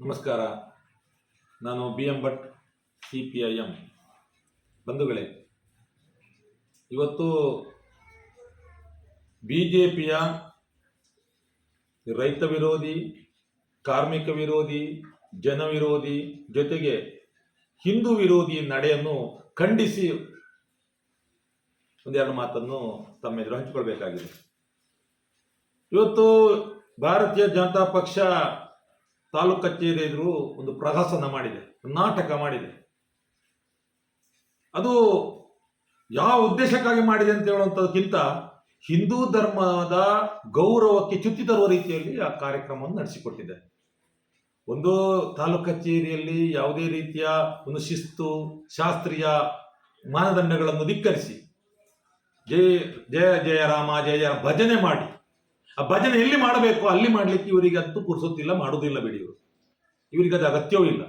ನಮಸ್ಕಾರ. ನಾನು B M Bhat, C P I M. ಬಂಧುಗಳೇ, ಇವತ್ತು ಬಿ ಜೆ ಪಿಯ ರೈತ ವಿರೋಧಿ, ಕಾರ್ಮಿಕ ವಿರೋಧಿ, ಜನ ವಿರೋಧಿ ಜೊತೆಗೆ ಹಿಂದೂ ವಿರೋಧಿ ನಡೆಯನ್ನು ಖಂಡಿಸಿ ಒಂದೆರಡು ಮಾತನ್ನು ತಮ್ಮ ಎದುರು ಹಂಚಿಕೊಳ್ಬೇಕಾಗಿದೆ. ಇವತ್ತು ಭಾರತೀಯ ಜನತಾ ಪಕ್ಷ ತಾಲೂಕು ಕಚೇರಿ ಎದುರು ಒಂದು ಪ್ರಹಸನ ಮಾಡಿದೆ, ನಾಟಕ ಮಾಡಿದೆ. ಅದು ಯಾವ ಉದ್ದೇಶಕ್ಕಾಗಿ ಮಾಡಿದೆ ಅಂತ ಹೇಳುವಂಥದಕ್ಕಿಂತ ಹಿಂದೂ ಧರ್ಮದ ಗೌರವಕ್ಕೆ ಚ್ಯುತಿ ತರುವ ರೀತಿಯಲ್ಲಿ ಆ ಕಾರ್ಯಕ್ರಮವನ್ನು ನಡೆಸಿಕೊಟ್ಟಿದೆ. ಒಂದು ತಾಲೂಕು ಕಚೇರಿಯಲ್ಲಿ ಯಾವುದೇ ರೀತಿಯ ಒಂದು ಶಿಸ್ತು, ಶಾಸ್ತ್ರೀಯ ಮಾನದಂಡಗಳನ್ನು ಧಿಕ್ಕರಿಸಿ ಜಯ ಜಯ ಜಯ ರಾಮ, ಜಯ ಭಜನೆ ಮಾಡಿ ಆ ಭಜನೆ ಎಲ್ಲಿ ಮಾಡಬೇಕು, ಅಲ್ಲಿ ಮಾಡ್ಲಿಕ್ಕೆ ಇವರಿಗೆ ಅಂತೂ ಪುರ್ಸೊತ್ತಿಲ್ಲ ಮಾಡೋದಿಲ್ಲ ಬಿಡಿ ಇವರು. ಇವರಿಗೆ ಅದು ಅಗತ್ಯವೂ ಇಲ್ಲ.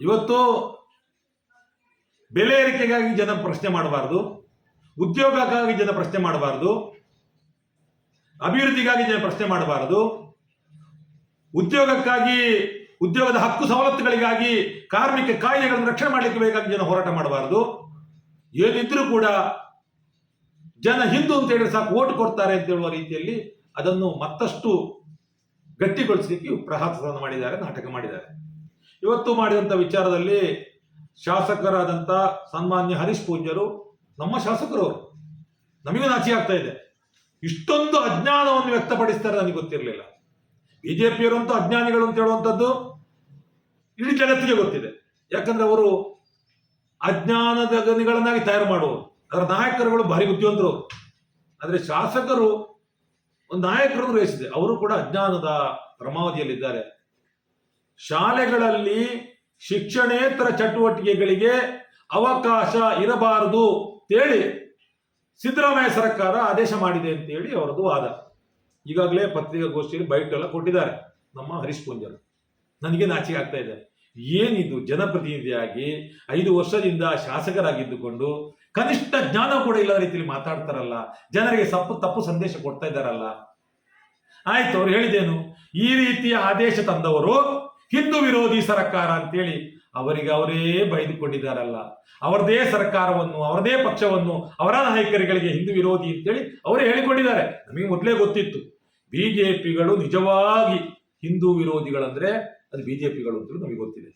ಇವತ್ತು ಬೆಲೆ ಏರಿಕೆಗಾಗಿ ಜನ ಪ್ರಶ್ನೆ ಮಾಡಬಾರ್ದು, ಉದ್ಯೋಗಕ್ಕಾಗಿ ಜನ ಪ್ರಶ್ನೆ ಮಾಡಬಾರ್ದು, ಅಭಿವೃದ್ಧಿಗಾಗಿ ಜನ ಪ್ರಶ್ನೆ ಮಾಡಬಾರದು, ಉದ್ಯೋಗಕ್ಕಾಗಿ, ಉದ್ಯೋಗದ ಹಕ್ಕು ಸವಲತ್ತುಗಳಿಗಾಗಿ ಕಾರ್ಮಿಕ ಕಾಯ್ದೆಗಳನ್ನು ರಕ್ಷಣೆ ಮಾಡಲಿಕ್ಕೆ ಬೇಕಾಗಿ ಜನ ಹೋರಾಟ ಮಾಡಬಾರದು. ಏನಿದ್ರೂ ಕೂಡ ಜನ ಹಿಂದೂ ಅಂತ ಹೇಳಿದ್ರೆ ಸಾಕು, ಓಟ್ ಕೊಡ್ತಾರೆ ಅಂತ ಹೇಳುವ ರೀತಿಯಲ್ಲಿ ಅದನ್ನು ಮತ್ತಷ್ಟು ಗಟ್ಟಿಗೊಳಿಸಲಿಕ್ಕೆ ಪ್ರಹಾಸನ ಮಾಡಿದ್ದಾರೆ, ನಾಟಕ ಮಾಡಿದ್ದಾರೆ. ಇವತ್ತು ಮಾಡಿದಂಥ ವಿಚಾರದಲ್ಲಿ ಶಾಸಕರಾದಂಥ ಸನ್ಮಾನ್ಯ ಹರೀಶ್ ಪೂಜ್ಯರು, ನಮ್ಮ ಶಾಸಕರು ನಮಗೂ ನಾಚಿ ಆಗ್ತಾ ಇದೆ. ಇಷ್ಟೊಂದು ಅಜ್ಞಾನವನ್ನು ವ್ಯಕ್ತಪಡಿಸ್ತಾರೆ ನನಗೆ ಗೊತ್ತಿರಲಿಲ್ಲ. ಬಿಜೆಪಿಯವರಂತೂ ಅಜ್ಞಾನಿಗಳು ಅಂತ ಹೇಳುವಂಥದ್ದು ಇಡೀ ಜಗತ್ತಿಗೆ ಗೊತ್ತಿದೆ. ಯಾಕಂದ್ರೆ ಅವರು ಅಜ್ಞಾನದ ಗನಿಗಳನ್ನಾಗಿ ತಯಾರು ಮಾಡುವರು ಅದರ ನಾಯಕರುಗಳು ಭಾರಿ ಬುದ್ಧಿವಂತರು. ಆದರೆ ಶಾಸಕರು ಒಂದು ನಾಯಕರನ್ನು ಗ್ರಹಿಸಿದೆ ಅವರು ಕೂಡ ಅಜ್ಞಾನದ ಪರಮಾವಧಿಯಲ್ಲಿದ್ದಾರೆ. ಶಾಲೆಗಳಲ್ಲಿ ಶಿಕ್ಷಣೇತರ ಚಟುವಟಿಕೆಗಳಿಗೆ ಅವಕಾಶ ಇರಬಾರದು ಅಂತೇಳಿ ಸಿದ್ದರಾಮಯ್ಯ ಸರ್ಕಾರ ಆದೇಶ ಮಾಡಿದೆ ಅಂತೇಳಿ ಅವರದು ವಾದ. ಈಗಾಗಲೇ ಪತ್ರಿಕಾಗೋಷ್ಠಿಯಲ್ಲಿ ಬೈಟ್ ಎಲ್ಲ ಕೊಟ್ಟಿದ್ದಾರೆ ನಮ್ಮ ಹರೀಶ್ ಪೂಂಜರು. ನನಗೆ ನಾಚಿಕೆ ಆಗ್ತಾ ಇದೆ. ಏನಿದು ಜನಪ್ರತಿನಿಧಿಯಾಗಿ ಐದು ವರ್ಷದಿಂದ ಶಾಸಕರಾಗಿದ್ದುಕೊಂಡು ಕನಿಷ್ಠ ಜ್ಞಾನ ಕೂಡ ಇಲ್ಲ ರೀತಿಯಲ್ಲಿ ಮಾತಾಡ್ತಾರಲ್ಲ, ಜನರಿಗೆ ಸಪ್ಪು ತಪ್ಪು ಸಂದೇಶ ಕೊಡ್ತಾ ಇದ್ದಾರಲ್ಲ. ಆಯ್ತು, ಅವ್ರು ಹೇಳಿದೇನು ಈ ರೀತಿಯ ಆದೇಶ ತಂದವರು ಹಿಂದೂ ವಿರೋಧಿ ಸರ್ಕಾರ ಅಂತೇಳಿ ಅವರಿಗೆ ಅವರೇ ಬೈದುಕೊಂಡಿದ್ದಾರಲ್ಲ. ಅವರದೇ ಸರ್ಕಾರವನ್ನು, ಅವರದೇ ಪಕ್ಷವನ್ನು, ಅವರ ನಾಯಕರುಗಳಿಗೆ ಹಿಂದೂ ವಿರೋಧಿ ಅಂತೇಳಿ ಅವರೇ ಹೇಳಿಕೊಂಡಿದ್ದಾರೆ. ನಮಗೆ ಮೊದಲೇ ಗೊತ್ತಿತ್ತು. ಬಿಜೆಪಿಗಳು ನಿಜವಾಗಿ ಹಿಂದೂ ವಿರೋಧಿಗಳಂದ್ರೆ ಅದು ಬಿಜೆಪಿಗಳು ಅಂತ ನಮಗೆ ಗೊತ್ತಿದೆ.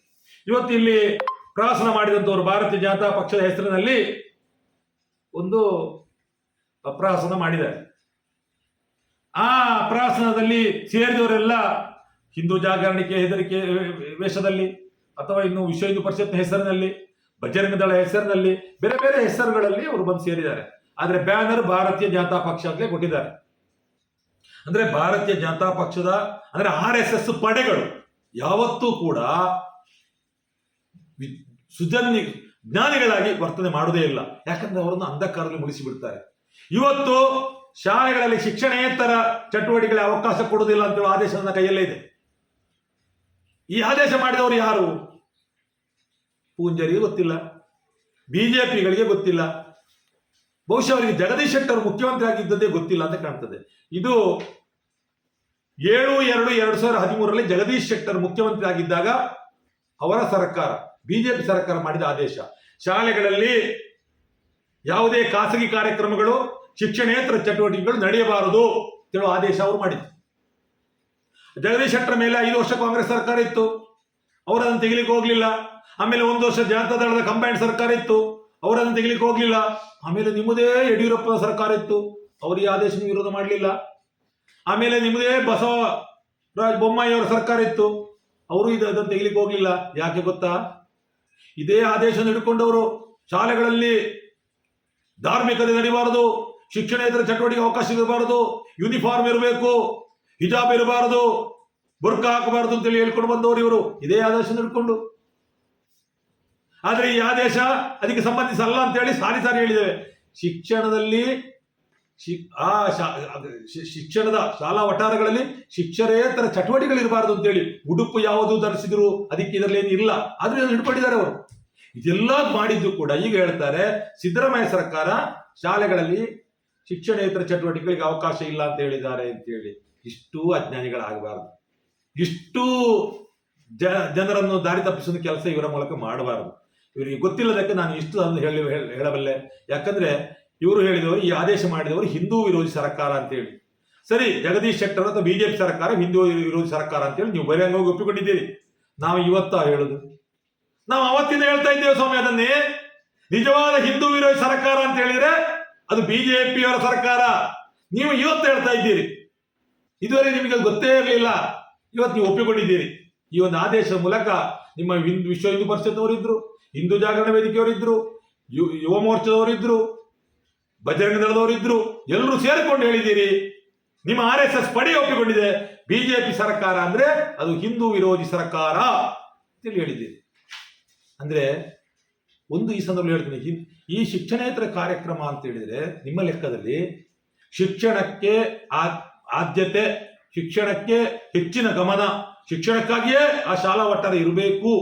ಇವತ್ತು ಇಲ್ಲಿ ಪ್ರವಾಸನ ಮಾಡಿದಂಥವ್ರು ಭಾರತೀಯ ಜನತಾ ಪಕ್ಷದ ಹೆಸರಿನಲ್ಲಿ ಒಂದು ಅಪ್ರಹಾಸನ ಮಾಡಿದ್ದಾರೆ. ಆ ಅಪ್ರಹಾಸನದಲ್ಲಿ ಸೇರಿದವರೆಲ್ಲ ಹಿಂದೂ ಜಾಗರಣಿಕೆ, ಹೆದರಿಕೆ, ವೇಷದಲ್ಲಿ ಅಥವಾ ಇನ್ನು ವಿಶ್ವ ಹಿಂದೂ ಪರಿಷತ್ನ ಹೆಸರಿನಲ್ಲಿ, ಬಜರಂಗ ದಳ ಹೆಸರಿನಲ್ಲಿ, ಬೇರೆ ಬೇರೆ ಹೆಸರುಗಳಲ್ಲಿ ಅವರು ಬಂದು ಸೇರಿದ್ದಾರೆ. ಆದರೆ ಬ್ಯಾನರ್ ಭಾರತೀಯ ಜನತಾ ಪಕ್ಷ ಅಂತಲೇ ಕೊಟ್ಟಿದ್ದಾರೆ. ಅಂದ್ರೆ ಭಾರತೀಯ ಜನತಾ ಪಕ್ಷದ, ಅಂದ್ರೆ ಆರ್ ಎಸ್ ಎಸ್ ಪಡೆಗಳು ಯಾವತ್ತೂ ಕೂಡ ಸುಜನ್ಯ ಜ್ಞಾನಿಗಳಾಗಿ ವರ್ತನೆ ಮಾಡುವುದೇ ಇಲ್ಲ. ಯಾಕಂದ್ರೆ ಅವರನ್ನು ಅಂಧಕಾರದಲ್ಲಿ ಮುಗಿಸಿಬಿಡ್ತಾರೆ. ಇವತ್ತು ಶಾಲೆಗಳಲ್ಲಿ ಶಿಕ್ಷಣೇತರ ಚಟುವಟಿಕೆಗಳ ಅವಕಾಶ ಕೊಡುವುದಿಲ್ಲ ಅಂತ ಆದೇಶ ನನ್ನ ಕೈಯಲ್ಲೇ ಇದೆ. ಈ ಆದೇಶ ಮಾಡಿದವರು ಯಾರು? ಪೂಂಜರಿಗೆ ಗೊತ್ತಿಲ್ಲ. ಬಿಜೆಪಿಗಳಿಗೆ ಗೊತ್ತಿಲ್ಲ. ಬಹುಶಃ ಅವರಿಗೆ ಜಗದೀಶ್ ಶೆಟ್ಟರ್ ಮುಖ್ಯಮಂತ್ರಿ ಆಗಿದ್ದದ್ದೇ ಗೊತ್ತಿಲ್ಲ ಅಂತ ಕಾಣ್ತದೆ. ಇದು ಏಳು, ಎರಡು ಎರಡು ಸಾವಿರದ ಹದಿಮೂರರಲ್ಲಿ ಜಗದೀಶ್ ಶೆಟ್ಟರ್ ಮುಖ್ಯಮಂತ್ರಿ ಆಗಿದ್ದಾಗ ಅವರ ಸರ್ಕಾರ, ಬಿಜೆಪಿ ಸರ್ಕಾರ ಮಾಡಿದ ಆದೇಶ. ಶಾಲೆಗಳಲ್ಲಿ ಯಾವುದೇ ಖಾಸಗಿ ಕಾರ್ಯಕ್ರಮಗಳು, ಶಿಕ್ಷಣೇತರ ಚಟುವಟಿಕೆಗಳು ನಡೆಯಬಾರದು ಅಂತೇಳುವ ಆದೇಶ ಅವರು ಮಾಡಿದ್ರು. ಜಗದೀಶ್ ಶೆಟ್ಟರ್ ಮೇಲೆ ಐದು ವರ್ಷ ಕಾಂಗ್ರೆಸ್ ಸರ್ಕಾರ ಇತ್ತು. ಅವರು ಅದನ್ನು ತೆಗಿಲಿಕ್ಕೆ ಹೋಗ್ಲಿಲ್ಲ. ಆಮೇಲೆ ಒಂದು ವರ್ಷ ಜನತಾ ದಳದ ಕಂಬೈಂಡ್ ಸರ್ಕಾರ ಇತ್ತು. ಅವರು ಅದನ್ನು ತೆಗಿಲಿಕ್ಕೆ ಹೋಗ್ಲಿಲ್ಲ. ಆಮೇಲೆ ನಿಮ್ಮದೇ ಯಡಿಯೂರಪ್ಪ ಸರ್ಕಾರ ಇತ್ತು. ಅವರು ಈ ಆದೇಶ ವಿರೋಧ ಮಾಡಲಿಲ್ಲ. ಆಮೇಲೆ ನಿಮ್ಮದೇ ಬಸವರಾಜ ಬೊಮ್ಮಾಯಿ ಅವರ ಸರ್ಕಾರ ಇತ್ತು. ಅವರು ಇದು ಅದನ್ನು ತೆಗಿಲಿಕ್ಕೆ ಹೋಗ್ಲಿಲ್ಲ. ಯಾಕೆ ಗೊತ್ತಾ? ಇದೇ ಆದೇಶ ಹಿಡ್ಕೊಂಡವರು ಶಾಲೆಗಳಲ್ಲಿ ಧಾರ್ಮಿಕತೆ ನಡೀಬಾರದು ಶಿಕ್ಷಣೇತರ ಚಟುವಟಿಕೆ ಅವಕಾಶ ಇರಬಾರದು, ಯೂನಿಫಾರ್ಮ್ ಇರಬೇಕು, ಹಿಜಾಬ್ ಇರಬಾರದು ಬುರ್ಕ ಹಾಕಬಾರದು ಅಂತೇಳಿ ಹೇಳ್ಕೊಂಡು ಬಂದವರು ಇವರು. ಇದೇ ಆದೇಶ ಹಿಡ್ಕೊಂಡು ಆದರೆ ಈ ಆದೇಶ ಅದಕ್ಕೆ ಸಂಬಂಧಿಸಲ್ಲ ಅಂತೇಳಿ ಸಾರಿ ಸಾರಿ ಹೇಳಿದ್ದೇವೆ. ಶಿಕ್ಷಣದಲ್ಲಿ ಶಿ- ಆ ಶಿಕ್ಷಣದ ಶಾಲಾ ವಠಾರಗಳಲ್ಲಿ ಶಿಕ್ಷರೇತರ ಚಟುವಟಿಕೆಗಳು ಇರಬಾರದು ಅಂತೇಳಿ ಉಡುಪು ಯಾವುದು ಧರಿಸಿದ್ರು ಅದಕ್ಕೆ ಇದರಲ್ಲಿ ಏನು ಇಲ್ಲ. ಆದ್ರೆ ಇದನ್ನು ಹಿಡ್ಕೊಂಡಿದ್ದಾರೆ ಅವರು. ಇದೆಲ್ಲ ಮಾಡಿದ್ದು ಕೂಡ ಈಗ ಹೇಳ್ತಾರೆ ಸಿದ್ದರಾಮಯ್ಯ ಸರ್ಕಾರ ಶಾಲೆಗಳಲ್ಲಿ ಶಿಕ್ಷಣೇತರ ಚಟುವಟಿಕೆಗಳಿಗೆ ಅವಕಾಶ ಇಲ್ಲ ಅಂತ ಹೇಳಿದ್ದಾರೆ ಅಂತೇಳಿ. ಇಷ್ಟು ಅಜ್ಞಾನಿಗಳಾಗಬಾರದು. ಇಷ್ಟು ಜ, ಜನರನ್ನು ದಾರಿ ತಪ್ಪಿಸುವ ಕೆಲಸ ಇವರ ಮೂಲಕ ಮಾಡಬಾರದು. ಇವರಿಗೆ ಗೊತ್ತಿಲ್ಲದಕ್ಕೆ ನಾನು ಇಷ್ಟು ಹೇಳ- ಹೇಳಬಲ್ಲೆ. ಯಾಕಂದ್ರೆ ಇವರು ಹೇಳಿದವರು ಈ ಆದೇಶ ಮಾಡಿದವರು ಹಿಂದೂ ವಿರೋಧಿ ಸರ್ಕಾರ ಅಂತೇಳಿ. ಸರಿ, ಜಗದೀಶ್ ಶೆಟ್ಟರ್ ಅಥವಾ ಬಿಜೆಪಿ ಸರ್ಕಾರ ಹಿಂದೂ ವಿರೋಧಿ ಸರ್ಕಾರ ಅಂತೇಳಿ ನೀವು ಬಹಿರಂಗವಾಗಿ ಒಪ್ಪಿಕೊಂಡಿದ್ದೀರಿ. ನಾವು ಇವತ್ತ ಹೇಳುದು. ನಾವು ಅವತ್ತಿಂದ ಹೇಳ್ತಾ ಇದ್ದೇವೆ ಸ್ವಾಮಿ, ಅದನ್ನೇ. ನಿಜವಾದ ಹಿಂದೂ ವಿರೋಧಿ ಸರ್ಕಾರ ಅಂತ ಹೇಳಿದ್ರೆ ಅದು ಬಿಜೆಪಿಯವರ ಸರ್ಕಾರ. ನೀವು ಇವತ್ತು ಹೇಳ್ತಾ ಇದ್ದೀರಿ. ಇದುವರೆಗೆ ನಿಮಗೆ ಗೊತ್ತೇ ಇರಲಿಲ್ಲ. ಇವತ್ತು ನೀವು ಒಪ್ಪಿಕೊಂಡಿದ್ದೀರಿ. ಈ ಒಂದು ಆದೇಶದ ಮೂಲಕ ನಿಮ್ಮ ವಿಶ್ವ ಹಿಂದೂ ಪರಿಷತ್ನವರಿದ್ರು, ಹಿಂದೂ ಜಾಗರಣ ವೇದಿಕೆಯವರಿದ್ರು ಯುವ ಮೋರ್ಚಾದವರಿದ್ರು ಬಜರಂಗ ದಳದವರಿದ್ರು ಎಲ್ಲರೂ ಸೇರಿಕೊಂಡು ಹೇಳಿದ್ದೀರಿ. ನಿಮ್ಮ ಆರ್ ಎಸ್ ಎಸ್ ಪಡೆ ಒಪ್ಪಿಕೊಂಡಿದೆ. ಬಿಜೆಪಿ ಸರ್ಕಾರ ಅಂದ್ರೆ ಅದು ಹಿಂದೂ ವಿರೋಧಿ ಸರ್ಕಾರ ಅಂತೇಳಿ ಹೇಳಿದ್ದೀರಿ. ಅಂದ್ರೆ ಒಂದು ಈ ಸಂದರ್ಭದಲ್ಲಿ ಹೇಳ್ತೀನಿ ಈ ಶಿಕ್ಷಣೇತರ ಕಾರ್ಯಕ್ರಮ ಅಂತ ಹೇಳಿದ್ರೆ ನಿಮ್ಮ ಲೆಕ್ಕದಲ್ಲಿ ಶಿಕ್ಷಣಕ್ಕೆ ಆದ್ಯತೆ, ಶಿಕ್ಷಣಕ್ಕೆ ಹೆಚ್ಚಿನ ಗಮನ, ಶಿಕ್ಷಣಕ್ಕಾಗಿಯೇ ಆ ಶಾಲಾ ಒಟ್ಟಾರೆ ಇರಬೇಕು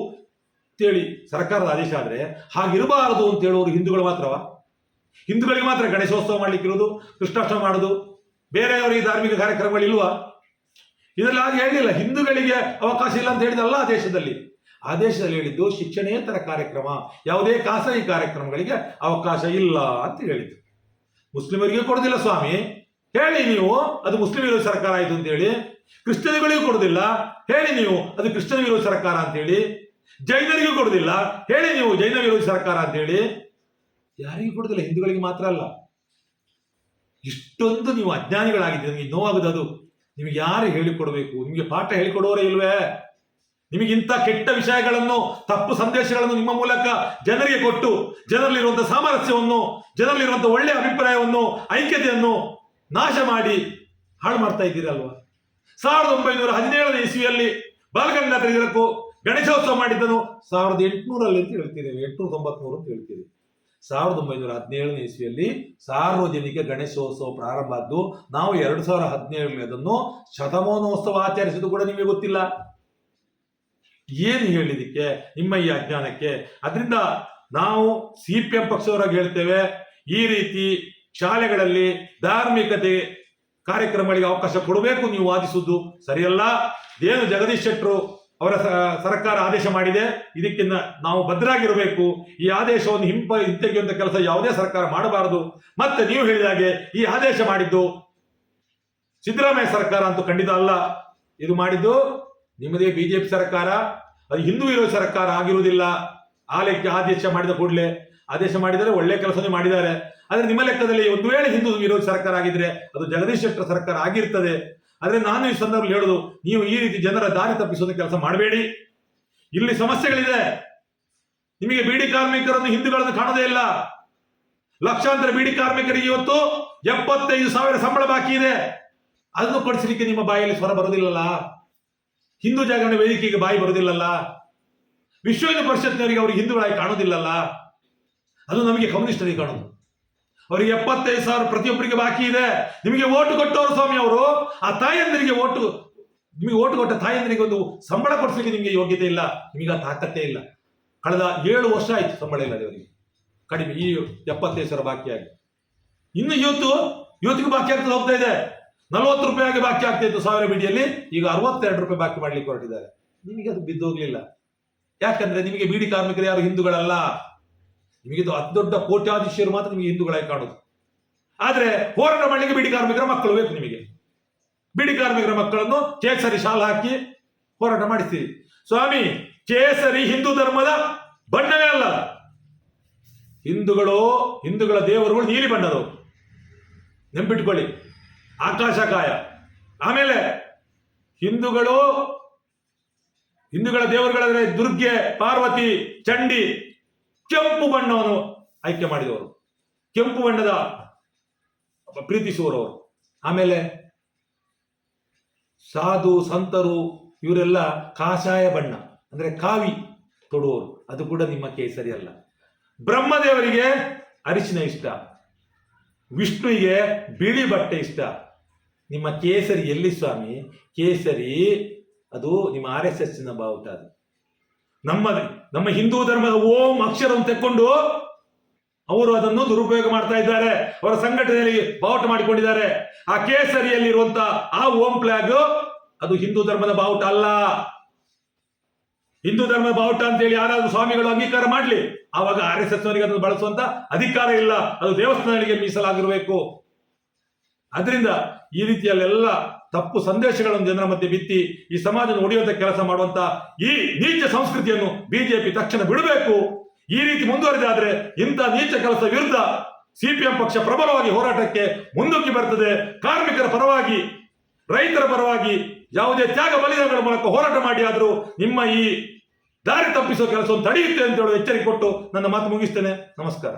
ಅಂತೇಳಿ ಸರ್ಕಾರದ ಆದೇಶ ಆದ್ರೆ ಹಾಗಿರಬಾರದು ಅಂತ ಹೇಳುವವರು ಹಿಂದೂಗಳು ಮಾತ್ರವ? ಹಿಂದೂಗಳಿಗೆ ಮಾತ್ರ ಗಣೇಶೋತ್ಸವ ಮಾಡ್ಲಿಕ್ಕಿರೋದು ಕೃಷ್ಣಾಷ್ಟಮ ಮಾಡೋದು ಬೇರೆಯವರಿಗೆ ಧಾರ್ಮಿಕ ಕಾರ್ಯಕ್ರಮಗಳಿಲ್ವಾ ಇದರಲ್ಲಿ ಹಾಗೆ ಹೇಳಿಲ್ಲ. ಹಿಂದೂಗಳಿಗೆ ಅವಕಾಶ ಇಲ್ಲ ಅಂತ ಹೇಳಿದಲ್ಲ ಆ ದೇಶದಲ್ಲಿ. ಆ ದೇಶದಲ್ಲಿ ಹೇಳಿದ್ದು ಶಿಕ್ಷಣೇತರ ಕಾರ್ಯಕ್ರಮ. ಯಾವುದೇ ಖಾಸಗಿ ಕಾರ್ಯಕ್ರಮಗಳಿಗೆ ಅವಕಾಶ ಇಲ್ಲ ಅಂತ ಹೇಳಿದ್ದು. ಮುಸ್ಲಿಮರಿಗೆ ಕೊಡೋದಿಲ್ಲ ಸ್ವಾಮಿ. ಹೇಳಿ ನೀವು, ಅದು ಮುಸ್ಲಿಂ ವಿರೋಧ ಸರ್ಕಾರ ಆಯಿತು ಅಂತ ಹೇಳಿ. ಕ್ರಿಶ್ಚಿಯನ್ಗಳಿಗೂ ಕೊಡುದಿಲ್ಲ. ಹೇಳಿ ನೀವು, ಅದು ಕ್ರಿಶ್ಚಿಯನ್ ವಿರೋಧ ಸರ್ಕಾರ ಅಂತ ಹೇಳಿ. ಜೈನರಿಗೂ ಕೊಡುದಿಲ್ಲ. ಹೇಳಿ ನೀವು, ಜೈನ ವಿರೋಧಿ ಸರ್ಕಾರ ಅಂತ ಹೇಳಿ. ಯಾರಿಗೂ ಕೊಡೋದಿಲ್ಲ, ಹಿಂದೂಗಳಿಗೆ ಮಾತ್ರ ಅಲ್ಲ. ಇಷ್ಟೊಂದು ನೀವು ಅಜ್ಞಾನಿಗಳಾಗಿದ್ದೀರಿ, ನಿಮಗೆ ನೋವಾಗದು ಅದು ನಿಮಗೆ ಯಾರು ಹೇಳಿಕೊಡಬೇಕು? ನಿಮಗೆ ಪಾಠ ಹೇಳಿಕೊಡೋರೇ ಇಲ್ವೇ? ನಿಮಗೆ ಇಂಥ ಕೆಟ್ಟ ವಿಷಯಗಳನ್ನು, ತಪ್ಪು ಸಂದೇಶಗಳನ್ನು ನಿಮ್ಮ ಮೂಲಕ ಜನರಿಗೆ ಕೊಟ್ಟು ಜನರಲ್ಲಿರುವಂತಹ ಸಾಮರಸ್ಯವನ್ನು ಜನರಲ್ಲಿರುವಂತಹ ಒಳ್ಳೆಯ ಅಭಿಪ್ರಾಯವನ್ನು, ಐಕ್ಯತೆಯನ್ನು ನಾಶ ಮಾಡಿ ಹಾಳು ಮಾಡ್ತಾ ಇದ್ದೀರಲ್ವಾ ಸಾವಿರದ ಒಂಬೈನೂರ ಹದಿನೇಳನೇ ಇಸ್ವಿಯಲ್ಲಿ ಬಾಲಗಂಗಾಧರ ಗಣೇಶೋತ್ಸವ ಮಾಡಿದ್ದನು ಸಾವಿರದ ಎಂಟುನೂರಲ್ಲಿ ಅಂತ ಹೇಳ್ತೀರಿ ಎಂಟುನೂರ ತೊಂಬತ್ಮೂರು ಅಂತ ಹೇಳ್ತೀರಿ ಸಾವಿರದ ಒಂಬೈನೂರ ಹದಿನೇಳನೇ ಇಸ್ವಿಯಲ್ಲಿ ಸಾರ್ವಜನಿಕ ಗಣೇಶೋತ್ಸವ ಪ್ರಾರಂಭ ಆದ್ದು, ನಾವು ಎರಡು ಸಾವಿರ ಹದಿನೇಳನೇ ಅದನ್ನು ಶತಮಾನೋತ್ಸವ ಆಚರಿಸಿದ್ದು ಕೂಡ ನಿಮಗೆ ಗೊತ್ತಿಲ್ಲ. ಏನು ಹೇಳಿದಕ್ಕೆ, ನಿಮ್ಮ ಈ ಅಜ್ಞಾನಕ್ಕೆ? ಅದರಿಂದ ನಾವು ಸಿ ಪಿ ಎಂ ಪಕ್ಷದವರಾಗಿ ಹೇಳ್ತೇವೆ, ಈ ರೀತಿ ಶಾಲೆಗಳಲ್ಲಿ ಧಾರ್ಮಿಕತೆ ಕಾರ್ಯಕ್ರಮಗಳಿಗೆ ಅವಕಾಶ ಕೊಡಬೇಕು, ನೀವು ವಾದಿಸುವುದು. ಸರಿಯಲ್ಲ? ಏನು ಜಗದೀಶ್ ಶೆಟ್ಟರು ಅವರ ಸರ್ಕಾರ ಆದೇಶ ಮಾಡಿದೆ ಇದಕ್ಕಿಂತ ನಾವು ಭದ್ರಾಗಿರಬೇಕು. ಈ ಆದೇಶವನ್ನು ಹಿಂಪ, ಹಿಂತೆಗೆಯುವಂತ ಕೆಲಸ ಯಾವುದೇ ಸರ್ಕಾರ ಮಾಡಬಾರದು. ಮತ್ತೆ ನೀವು ಹೇಳಿದ ಹಾಗೆ ಈ ಆದೇಶ ಮಾಡಿದ್ದು ಸಿದ್ದರಾಮಯ್ಯ ಸರ್ಕಾರ ಅಂತೂ ಖಂಡಿತ ಅಲ್ಲ. ಇದು ಮಾಡಿದ್ದು ನಿಮ್ಮದೇ ಬಿಜೆಪಿ ಸರ್ಕಾರ, ಅದು ಹಿಂದೂ ವಿರೋಧಿ ಸರ್ಕಾರ ಆಗಿರುವುದಿಲ್ಲ. ಆ ಲೆಕ್ಕ ಆದೇಶ ಮಾಡಿದ ಕೂಡಲೇ, ಆದೇಶ ಮಾಡಿದರೆ ಒಳ್ಳೆ ಕೆಲಸನೇ ಮಾಡಿದ್ದಾರೆ. ಆದರೆ ನಿಮ್ಮ ಲೆಕ್ಕದಲ್ಲಿ ಒಂದು ವೇಳೆ ಹಿಂದೂ ವಿರೋಧಿ ಸರ್ಕಾರ ಆಗಿದ್ರೆ ಅದು ಜಗದೀಶ್ ಶೆಟ್ಟರ್ ಸರ್ಕಾರ ಆಗಿರ್ತದೆ. ಆದ್ರೆ ನಾನು ಈ ಸಂದರ್ಭದಲ್ಲಿ ಹೇಳೋದು, ನೀವು ಈ ರೀತಿ ಜನರ ದಾರಿ ತಪ್ಪಿಸುವ ಕೆಲಸ ಮಾಡಬೇಡಿ. ಇಲ್ಲಿ ಸಮಸ್ಯೆಗಳಿದೆ. ನಿಮಗೆ ಬೀಡಿ ಕಾರ್ಮಿಕರನ್ನು ಹಿಂದೂಗಳನ್ನು ಕಾಣದೇ ಇಲ್ಲ. ಲಕ್ಷಾಂತರ ಬೀಡಿ ಕಾರ್ಮಿಕರಿಗೆ ಇವತ್ತು ಎಪ್ಪತ್ತೈದು ಸಾವಿರ ಸಂಬಳ ಬಾಕಿ ಇದೆ. ಅದನ್ನು ಕೊಡಿಸಲಿಕ್ಕೆ ನಿಮ್ಮ ಬಾಯಲ್ಲಿ ಸ್ವರ ಬರೋದಿಲ್ಲಲ್ಲ? ಹಿಂದೂ ಜಾಗರಣ ವೇದಿಕೆಗೆ ಬಾಯಿ ಬರುವುದಿಲ್ಲಲ್ಲ ವಿಶ್ವ ಹಿಂದೂ ಪರಿಷತ್ನವರಿಗೆ ಅವರು ಹಿಂದೂಗಳಾಗಿ ಕಾಣುವುದಿಲ್ಲಲ್ಲ ಅದು ನಮಗೆ ಕಮ್ಯುನಿಸ್ಟರಿಗೆ ಕಾಣುದು. ಅವರಿಗೆ ಎಪ್ಪತ್ತೈದು ಸಾವಿರ ಪ್ರತಿಯೊಬ್ಬರಿಗೆ ಬಾಕಿ ಇದೆ. ನಿಮಗೆ ಓಟು ಕೊಟ್ಟವರು ಸ್ವಾಮಿ ಅವರು, ಆ ತಾಯಂದಿರಿಗೆ ಓಟು, ನಿಮಗೆ ಓಟು ಕೊಟ್ಟ ತಾಯಂದಿರಿಗೆ ಒಂದು ಸಂಬಳ ಕೊಡಿಸಲಿಕ್ಕೆ ನಿಮಗೆ ಯೋಗ್ಯತೆ ಇಲ್ಲ. ನಿಮಗೆ ಆ ತಾಕತ್ತೇ ಇಲ್ಲ. ಕಳೆದ ಏಳು ವರ್ಷ ಆಯ್ತು ಸಂಬಳ ಇಲ್ಲ ಅವರಿಗೆ ಕಡಿಮೆ ಈ ಎಪ್ಪತ್ತೈದು ಸಾವಿರ ಬಾಕಿಯಾಗಿ ಇನ್ನು ಇವತ್ತು, ಇವತ್ತಿಗೂ ಬಾಕಿ ಆಗ್ತದೆ ಹೋಗ್ತಾ ಇದೆ. ನಲವತ್ತು ರೂಪಾಯಿಗೆ ಬಾಕಿ ಆಗ್ತಾ ಇತ್ತು ಸಾವಿರ ಬಿಡಿಯಲ್ಲಿ ಈಗ ಅರವತ್ತೆರಡು ರೂಪಾಯಿ ಬಾಕಿ ಮಾಡ್ಲಿಕ್ಕೆ ಹೊರಟಿದ್ದಾರೆ. ನಿಮಗೆ ಅದು ಬಿದ್ದೋಗ್ಲಿಲ್ಲ. ಯಾಕಂದ್ರೆ ನಿಮಗೆ ಬೀಡಿ ಕಾರ್ಮಿಕರು ಯಾರು ಹಿಂದೂಗಳಲ್ಲ. ನಿಮಗೆ ಇದು ಅತಿ ದೊಡ್ಡ ಕೋಟ್ಯಾಧೀಶರು ಮಾತ್ರ ನಿಮಗೆ ಹಿಂದೂಗಳಾಗಿ ಕಾಣುದು. ಆದ್ರೆ ಹೋರಾಟ ಮಾಡಲಿಕ್ಕೆ ಬಿಡಿ ಕಾರ್ಮಿಕರ ಮಕ್ಕಳು ಬೇಕು ನಿಮಗೆ. ಬಿಡಿ ಕಾರ್ಮಿಕರ ಮಕ್ಕಳನ್ನು ಕೇಸರಿ ಶಾಲ ಹಾಕಿ ಹೋರಾಟ ಮಾಡಿಸ್ತೀರಿ ಸ್ವಾಮಿ, ಕೇಸರಿ ಹಿಂದೂ ಧರ್ಮದ ಬಣ್ಣವೇ ಅಲ್ಲ. ಹಿಂದೂಗಳು, ಹಿಂದೂಗಳ ದೇವರುಗಳು ನೀಲಿ ಬಣ್ಣದವು. ನೆಂಬಿಟ್ಕೊಳ್ಳಿ ಆಕಾಶಕಾಯ. ಆಮೇಲೆ ಹಿಂದೂಗಳು, ಹಿಂದೂಗಳ ದೇವರುಗಳಾದ್ರೆ ದುರ್ಗೆ, ಪಾರ್ವತಿ, ಚಂಡಿ ಕೆಂಪು ಬಣ್ಣವನ್ನು ಆಯ್ಕೆ ಮಾಡಿದವರು. ಕೆಂಪು ಬಣ್ಣದ ಪ್ರೀತಿಸುವವರು ಆಮೇಲೆ ಸಾಧು, ಸಂತರು, ಇವರೆಲ್ಲ ಕಾಷಾಯ ಬಣ್ಣ, ಅಂದ್ರೆ ಕಾವಿ ತೊಡುವರು ಅದು ಕೂಡ ನಿಮ್ಮ ಕೇಸರಿ ಅಲ್ಲ. ಬ್ರಹ್ಮದೇವರಿಗೆ ಅರಿಶಿನ ಇಷ್ಟ. ವಿಷ್ಣುವಿಗೆ ಬಿಳಿ ಬಟ್ಟೆ ಇಷ್ಟ. ನಿಮ್ಮ ಕೇಸರಿ ಎಲ್ಲಿ ಸ್ವಾಮಿ? ಕೇಸರಿ, ಅದು ನಿಮ್ಮ ಆರ್ ಎಸ್ ಎಸ್ನ ಬಾವುಟ ಅದು. ನಮ್ಮ ನಮ್ಮ ಹಿಂದೂ ಧರ್ಮದ ಓಂ ಅಕ್ಷರವನ್ನು ತೆಕ್ಕೊಂಡು ಅವರು ಅದನ್ನು ದುರುಪಯೋಗ ಮಾಡ್ತಾ ಇದ್ದಾರೆ. ಅವರ ಸಂಘಟನೆಯಲ್ಲಿ ಬಾವುಟ ಮಾಡಿಕೊಂಡಿದ್ದಾರೆ. ಆ ಕೇಸರಿಯಲ್ಲಿರುವಂತ ಆ ಓಂ ಫ್ಲಾಗ್ ಅದು ಹಿಂದೂ ಧರ್ಮದ ಬಾವುಟ ಅಲ್ಲ. ಹಿಂದೂ ಧರ್ಮದ ಬಾವುಟ ಅಂತೇಳಿ ಯಾರಾದರೂ ಸ್ವಾಮಿಗಳು ಅಂಗೀಕಾರ ಮಾಡಲಿ. ಆವಾಗ ಆರ್ ಎಸ್ ಎಸ್ ಅವರಿಗೆ ಅದನ್ನು ಬಳಸುವಂತ ಅಧಿಕಾರ ಇಲ್ಲ. ಅದು ದೇವಸ್ಥಾನಗಳಿಗೆ ಮೀಸಲಾಗಿರಬೇಕು. ಅದರಿಂದ ಈ ರೀತಿಯಲ್ಲೆಲ್ಲ ತಪ್ಪು ಸಂದೇಶಗಳನ್ನು ಜನರ ಮಧ್ಯೆ ಬಿತ್ತಿ ಈ ಸಮಾಜವನ್ನು ಒಡೆಯುವಂತ ಕೆಲಸ ಮಾಡುವಂತ ಈ ನೀಚ ಸಂಸ್ಕೃತಿಯನ್ನು ಬಿಜೆಪಿ ತಕ್ಷಣ ಬಿಡಬೇಕು. ಈ ರೀತಿ ಮುಂದುವರೆದಾದ್ರೆ ಇಂಥ ನೀಚ ಕೆಲಸ ವಿರುದ್ಧ ಸಿಪಿಎಂ ಪಕ್ಷ ಪ್ರಬಲವಾಗಿ ಹೋರಾಟಕ್ಕೆ ಮುಂದಕ್ಕೆ ಬರ್ತದೆ. ಕಾರ್ಮಿಕರ ಪರವಾಗಿ, ರೈತರ ಪರವಾಗಿ ಯಾವುದೇ ತ್ಯಾಗ ಬಲಿದಾನಗಳ ಮೂಲಕ ಹೋರಾಟ ಮಾಡಿ ಆದರೂ ನಿಮ್ಮ ಈ ದಾರಿ ತಪ್ಪಿಸುವ ಕೆಲಸವನ್ನು ತಡೆಯುತ್ತೆ ಅಂತ ಹೇಳಿ ಎಚ್ಚರಿಕೆ ಕೊಟ್ಟು ನನ್ನ ಮಾತು ಮುಗಿಸ್ತೇನೆ. ನಮಸ್ಕಾರ.